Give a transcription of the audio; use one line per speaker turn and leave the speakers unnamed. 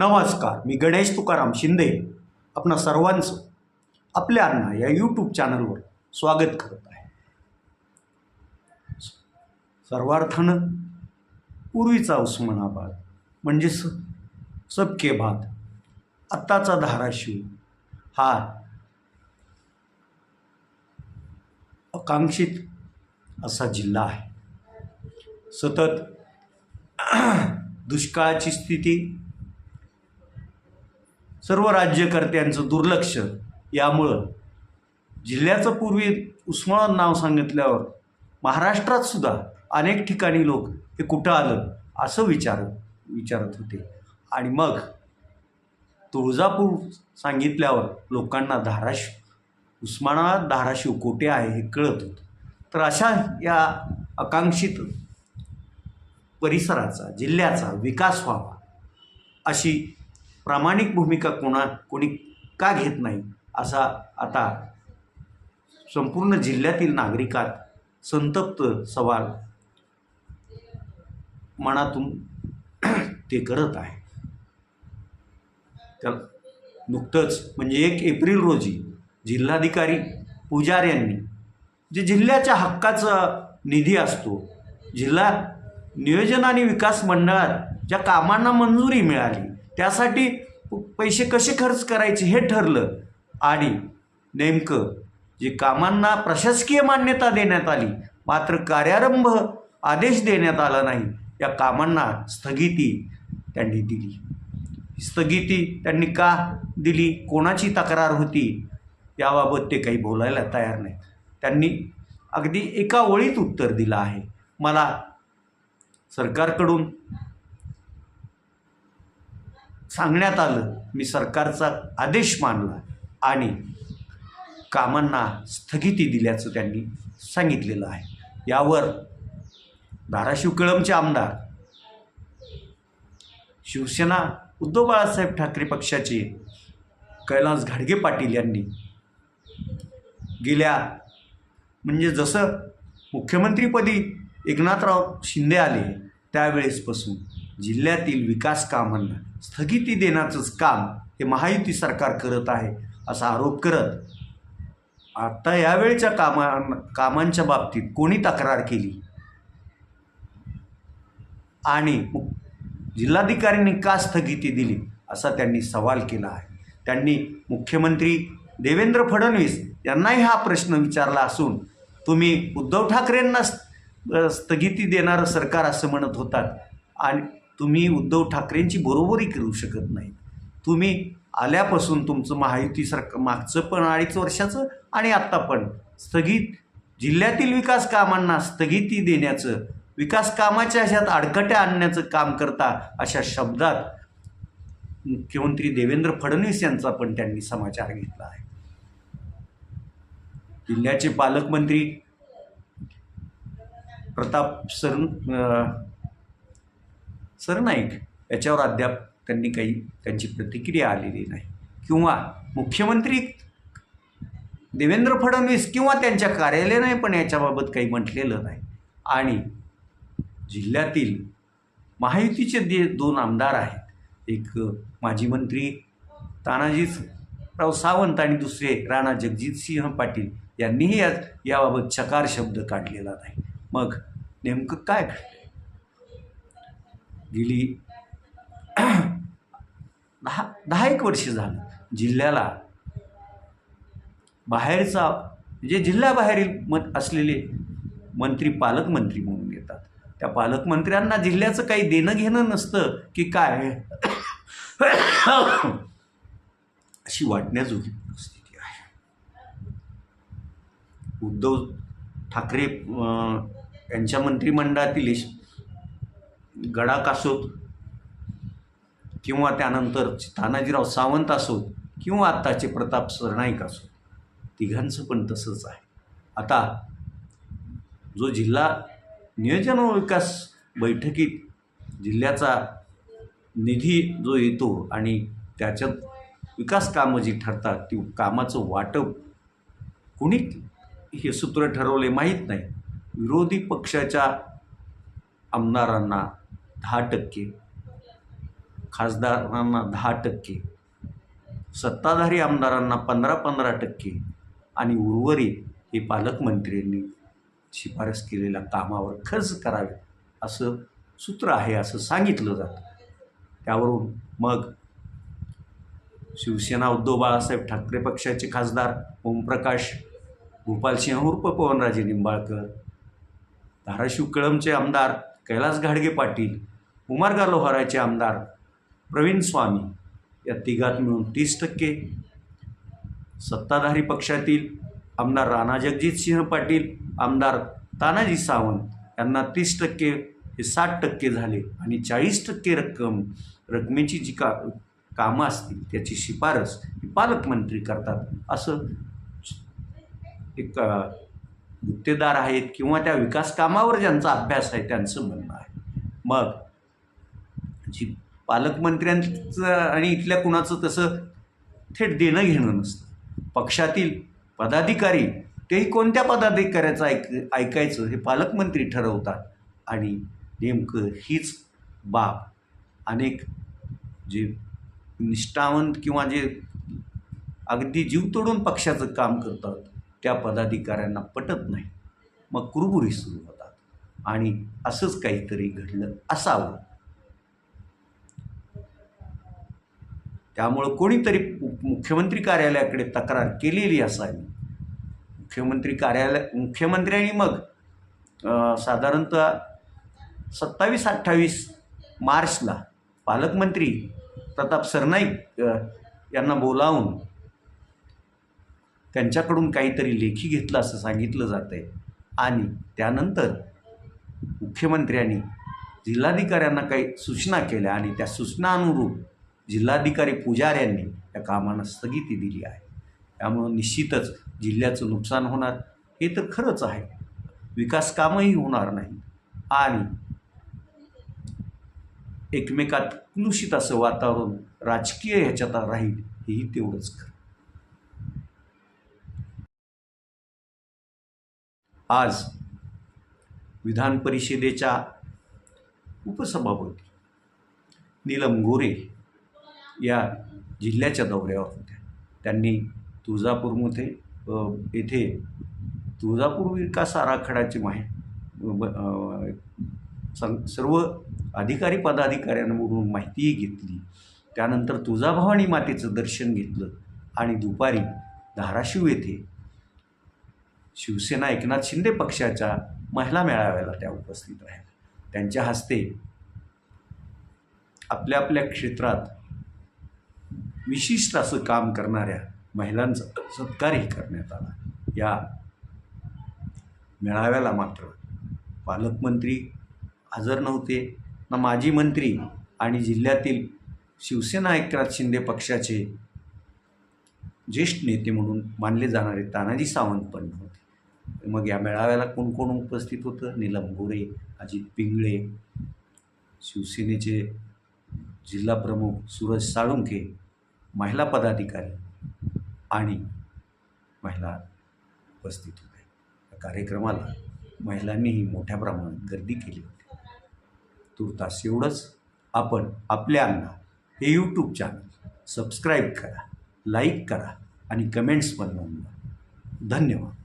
नमस्कार मी गणेश तुकाराम शिंदे आपणा सर्वांचं आपल्या अण्णा या यूट्यूब चॅनलवर स्वागत करत आहे. सर्वार्थानं पूर्वीचा उस्मानाबाद म्हणजे स सबके भात आत्ताचा धाराशिव हा आकांक्षित असा जिल्हा आहे. सतत दुष्काळाची स्थिती सर्व राज्यकर्त्यांचं दुर्लक्ष यामुळं जिल्ह्याचं पूर्वी उस्मानाबाद नाव सांगितल्यावर महाराष्ट्रात सुद्धा अनेक ठिकाणी लोक हे कुठं आलं असं विचार विचारत होते. आणि मग तुळजापूर सांगितल्यावर लोकांना धाराशिव उस्मानाबाद धाराशिव कोठे आहे हे कळत होतं. तर अशा या आकांक्षित परिसराचा जिल्ह्याचा विकास व्हावा अशी प्रामाणिक भूमिका कोणा कोणी का घेत नाही असा आता संपूर्ण जिल्ह्यातील नागरिकात संतप्त सवाल मनातून ते करत आहे. तर नुकतंच म्हणजे एक एप्रिल रोजी जिल्हाधिकारी पुजार यांनी जे जिल्ह्याच्या हक्काचा निधी असतो जिल्हा नियोजन आणि विकास मंडळात ज्या कामांना मंजुरी मिळाली त्यासाठी पैसे कसे खर्च करायचे हे ठरलं. आणि नेमकं जे कामांना प्रशासकीय मान्यता देण्यात आली मात्र कार्यारंभ आदेश देण्यात आला नाही या कामांना स्थगिती त्यांनी दिली. स्थगिती त्यांनी का दिली? कोणाची तक्रार होती? याबाबत ते काही बोलायला तयार नाही त्यांनी अगदी एका ओळीत उत्तर दिलं आहे. मला सरकारकडून सांगण्यात आलं. मी सरकारचा आदेश मानला आणि कामांना स्थगिती दिल्याचं त्यांनी सांगितलेलं आहे. यावर धाराशिव कळमचे आमदार शिवसेना उद्धव बाळासाहेब ठाकरे पक्षाचे कैलास घाडगे पाटील यांनी गेल्या म्हणजे जसं मुख्यमंत्रीपदी एकनाथराव शिंदे आले त्यावेळेसपासून जिल्ह्यातील विकास कामांना स्थगिती देण्याचंच काम हे महायुती सरकार करत आहे असा आरोप करत आता यावेळच्या कामा कामांच्या बाबतीत कोणी तक्रार केली? आणि जिल्हाधिकाऱ्यांनी का स्थगिती दिली असा त्यांनी सवाल केला आहे. त्यांनी मुख्यमंत्री देवेंद्र फडणवीस यांनाही हा प्रश्न विचारला असून तुम्ही उद्धव ठाकरेंना स्थगिती देणारं सरकार असं म्हणत होतात आणि तुम्ही उद्धव ठाकरेंची बरोबरी करू शकत नाही तुम्ही आल्यापासून तुमचं महायुती सरक मागचं पण अडीच वर्षाचं आणि आत्ता पण स्थगित जिल्ह्यातील विकास कामांना स्थगिती देण्याचं विकास कामाच्या ह्याच्यात अडकट्या आणण्याचं काम करता अशा शब्दात मुख्यमंत्री देवेंद्र फडणवीस यांचा पण त्यांनी समाचार घेतला आहे. जिल्ह्याचे पालकमंत्री प्रताप सर सरनाईक याच्यावर अद्याप त्यांनी काही त्यांची प्रतिक्रिया आलेली नाही. किंवा मुख्यमंत्री देवेंद्र फडणवीस किंवा त्यांच्या कार्यालयाने पण याच्याबाबत काही म्हटलेलं नाही. आणि जिल्ह्यातील महायुतीचे दे दोन आमदार आहेत. एक माजी मंत्री तानाजीराव सावंत आणि दुसरे राणा जगजितसिंह पाटील यांनीही याबाबत चकार शब्द काढलेला नाही. मग नेमकं काय घडलं? गेली दहा दहा एक वर्ष झालं जिल्ह्याला बाहेरचा म्हणजे जिल्ह्याबाहेरील मत असलेले मंत्री पालकमंत्री म्हणून येतात. त्या पालकमंत्र्यांना जिल्ह्याचं काही देणं घेणं नसतं की काय? अशी वाटण्याजोगी परिस्थिती आहे. उद्धव ठाकरे यांच्या मंत्रिमंडळातील गडाख असोत किंवा त्यानंतर तानाजीराव सावंत असोत किंवा आत्ताचे प्रताप सरनाईक असोत तिघांचं पण तसंच आहे. आता जो जिल्हा नियोजन व विकास बैठकीत जिल्ह्याचा निधी जो येतो आणि त्याच्यात विकास कामं जी ठरतात ती कामाचं वाटप कुणी हे सूत्र ठरवले माहीत नाही. विरोधी पक्षाच्या आमदारांना दहा टक्के. खासदारांना दहा टक्के. सत्ताधारी आमदारांना पंधरा पंधरा टक्के. आणि उर्वरित हे पालकमंत्र्यांनी शिफारस केलेल्या कामावर खर्च करावे असं सूत्र आहे असं सांगितलं जातं. त्यावरून मग शिवसेना उद्धव बाळासाहेब ठाकरे पक्षाचे खासदार ओमप्रकाश भूपालसिंह उर्फ पवनराजे निंबाळकर धाराशिव कळमचे आमदार कैलास घाडगे पाटील उमारगा लोहाराचे आमदार प्रवीण स्वामी या तिघात मिळून तीस टक्के. सत्ताधारी पक्षातील आमदार राणा जगजितसिंह पाटील आमदार तानाजी सावंत यांना तीस टक्के हे साठ टक्के झाले आणि चाळीस टक्के रक्कम रकमेची जी का कामं असतील त्याची शिफारस ही पालकमंत्री करतात असं एक गुत्तेदार आहेत किंवा त्या विकास कामावर ज्यांचा अभ्यास आहे त्यांचं म्हणणं आहे. मग जी पालकमंत्र्यांचं आणि इथल्या कुणाचं तसं थेट देणं घेणं नसतं. पक्षातील पदाधिकारी तेही कोणत्या पदाधिकाऱ्याचं ऐक ऐकायचं हे पालकमंत्री ठरवतात. आणि नेमकं हीच बाब अनेक जे निष्ठावंत किंवा जे अगदी जीव तोडून पक्षाचं काम करतात त्या पदाधिकाऱ्यांना पटत नाही. मग कुरबुरी सुरू होतात. आणि असंच काहीतरी घडलं असावं. त्यामुळं कोणीतरी मुख्यमंत्री कार्यालयाकडे तक्रार केलेली असावी. मुख्यमंत्री कार्यालय मुख्यमंत्र्यांनी मग साधारणतः सत्तावीस अठ्ठावीस मार्चला पालकमंत्री प्रताप सरनाईक यांना बोलावून त्यांच्याकडून काहीतरी लेखी घेतलं असं सांगितलं जातं आहे आणि त्यानंतर मुख्यमंत्र्यांनी जिल्हाधिकाऱ्यांना काही सूचना केल्या आणि त्या सूचनानुरूप जिल्हाधिकारी पुजाऱ्यांनी या कामांना स्थगिती दिली आहे. त्यामुळं निश्चितच जिल्ह्याचं नुकसान होणार हे तर खरंच आहे. विकास कामही होणार नाही. आणि एकमेकात कुलुषित असं वातावरण राजकीय ह्याच्यात राहील हेही तेवढंच खरं. आज विधान परिषदेच्या उपसभापती नीलम गोरे या जिल्ह्याच्या दौऱ्यावर होत्या. त्यांनी तुळजापूरमध्ये येथे तुळजापूर विकास आराखड्याची माहि सं- सर्व अधिकारी पदाधिकाऱ्यांवरून माहितीही घेतली. त्यानंतर तुळजाभवानी मातेचं दर्शन घेतलं आणि दुपारी धाराशिव येथे शिवसेना एकनाथ शिंदे पक्षाच्या महिला मेळाव्याला त्या उपस्थित राहिल्या. त्यांच्या हस्ते आपल्या आपल्या क्षेत्रात विशिष्ट असं काम करणाऱ्या महिलांचा सत्कारही करण्यात आला. या मेळाव्याला मात्र पालकमंत्री हजर नव्हते. ना माजी मंत्री आणि जिल्ह्यातील शिवसेना एकनाथ शिंदे पक्षाचे ज्येष्ठ नेते म्हणून मानले जाणारे तानाजी सावंत पण नव्हते. मग या मेळाव्याला कोण कोण उपस्थित होतं? नीलम गोरे अजित पिंगळे शिवसेनेचे जिल्हाप्रमुख सूरज साळुंखे महिला पदाधिकारी आणि महिला उपस्थित होत्या. या कार्यक्रमाला महिलांनीही मोठ्या प्रमाणात गर्दी केली होती. तुर्तास एवढंच. आपण आपल्या आपल्यांना हे यूट्यूब चॅनल सबस्क्राईब करा लाईक करा आणि कमेंट्स पण नोंदवा. धन्यवाद.